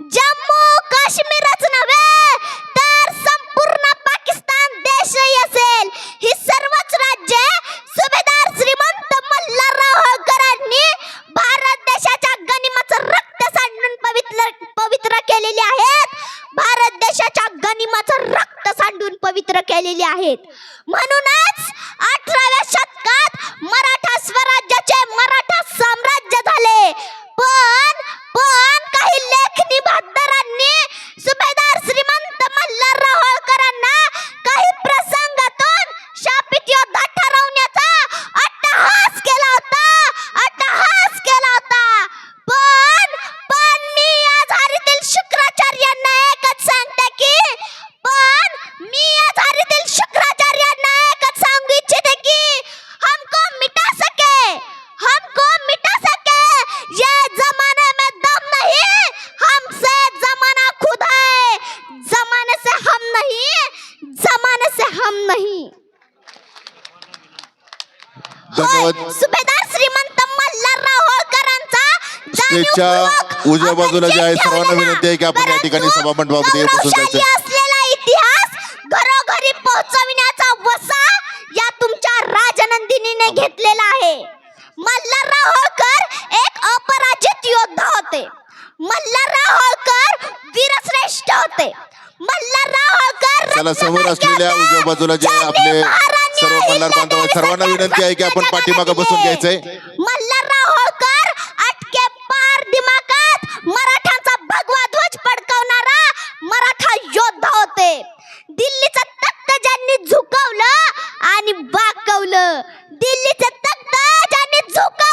जम्मू काश्मीरच नव्हे तर संपूर्ण पाकिस्तान देशही असेल. ही सर्वच राज्य सुभेदार श्रीमंत मल्हारराव होळकरांनी भारत देशाच्या गनिमाचं रक्त सांडून पवित्र पवित्र केलेली आहेत. भारत देशाच्या गनिमाचं रक्त सांडून पवित्र केलेली आहेत. म्हणूनच अठराव्या शतकात मराठी होय, सुभेदार श्रीमंत मल्हारराव होळकरांचा स्टेजच्या उजव्या बाजूला जे आहे, सर्वांना विनंती आहे की आपण या ठिकाणी सभामंडपामध्ये बसून जायचं. असलेला इतिहास घरोघरी पोहोचविण्याचा वसा या तुमच्या राजनंदिनीने घेतलेला आहे. मल्हारराव होळकर एक अपराजित योद्धा होते. मल्हारराव होळकर वीरश्रेष्ठ होते. चला समोर असलेल्या. उजव्या बाजूला जे आपले सर्व मल्हार बांधव आहेत, सर्वांना विनंती आहे की आपण पाठीमागं. बसून घ्यायचंय. अटके पार दिमागात मराठ्यांचा भगवा ध्वज फडकवणारा मराठा योद्धा होते दिल्लीचं तख्त ज्यांनी झुकवलं आणि वाकवलं दिल्लीचं तख्त ज्यांनी झुकवलं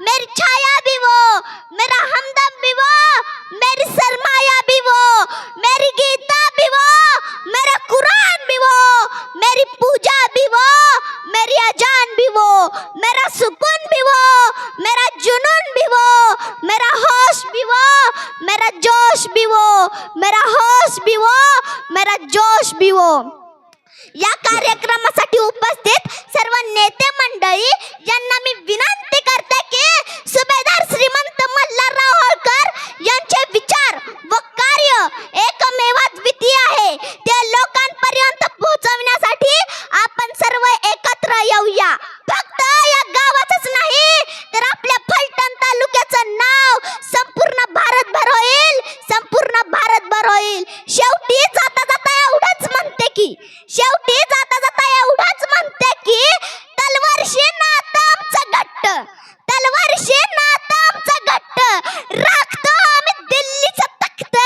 मेरी छाया भी वो मेरा हमदम भी वो मेरी सरमाया भी वो मेरी गीता भी वो मेरा कुरान भी वो मेरी पूजा भी वो मेरी अजान भी वो मेरा सुकून भी वो मेरा जुनून भी वो मेरा होश भी वो मेरा जोश भी वो मेरा होश भी वो मेरा जोश भी वो या कार्यक्रमासाठी उपस्थित सर्व नेते मंडळी यांना मी विनंती करते की सुभेदार श्रीमंत मल्हारराव होळकर यांचे विचार व कार्य एकमेवाद्वितीय आहे ते लोकांपर्यंत पोहोचवण्यासाठी आपण सर्व एकत्र येऊया फक्त या गावातच नाही तर आपल्या फलटण तालुक्याचं नाव संपूर्ण भारतभर होईल संपूर्ण भारतभर होईल शेवटी जाता जाता एवढंच म्हणते की शेवटी जाता जाता एवढंच म्हणते की तलवारशी नातं आमचं घट्ट तलवारशी नातं आमचं घट्ट राखतो आम्ही दिल्लीचं तख्त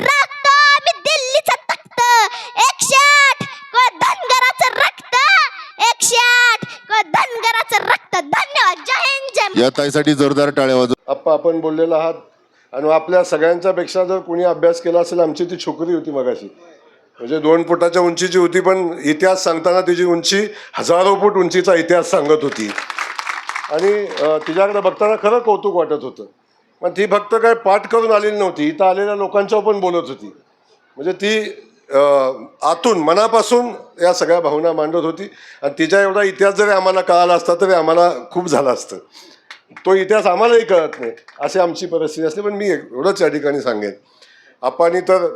राखतो आम्ही दिल्लीचं तख्त एकशे आठ को धनगराचं रक्त एकशे आठ को धनगराचं रक्त. धन्यवाद. जय हिंद जय या ताईसाठी जोरदार टाळ्या वाजव. आप्पा आपण बोललेला आहात. आणि आपल्या सगळ्यांच्या पेक्षा जर कोणी अभ्यास केला असेल आमची ती छोकरी होती मगाशी. म्हणजे दोन फुटाच्या उंचीची होती पण इतिहास सांगताना तिची उंची हजारो फूट उंचीचा इतिहास सांगत होती. आणि अं, तिच्याकडे बघताना खरं कौतुक वाटत होतं. पण ती फक्त काय पाठ करून आलेली नव्हती. इथं आलेल्या लोकांच्यावर पण बोलत होती. म्हणजे ती आतून मनापासून या सगळ्या भावना मांडत होती. आणि तिच्या एवढा इतिहास जरी आम्हाला कळाला असता तरी आम्हाला खूप झालं असतं. तो इतिहास आम्हालाही कळत नाही अशी आमची परिस्थिती असते पण मी एवढंच या ठिकाणी सांगेन. आपण तर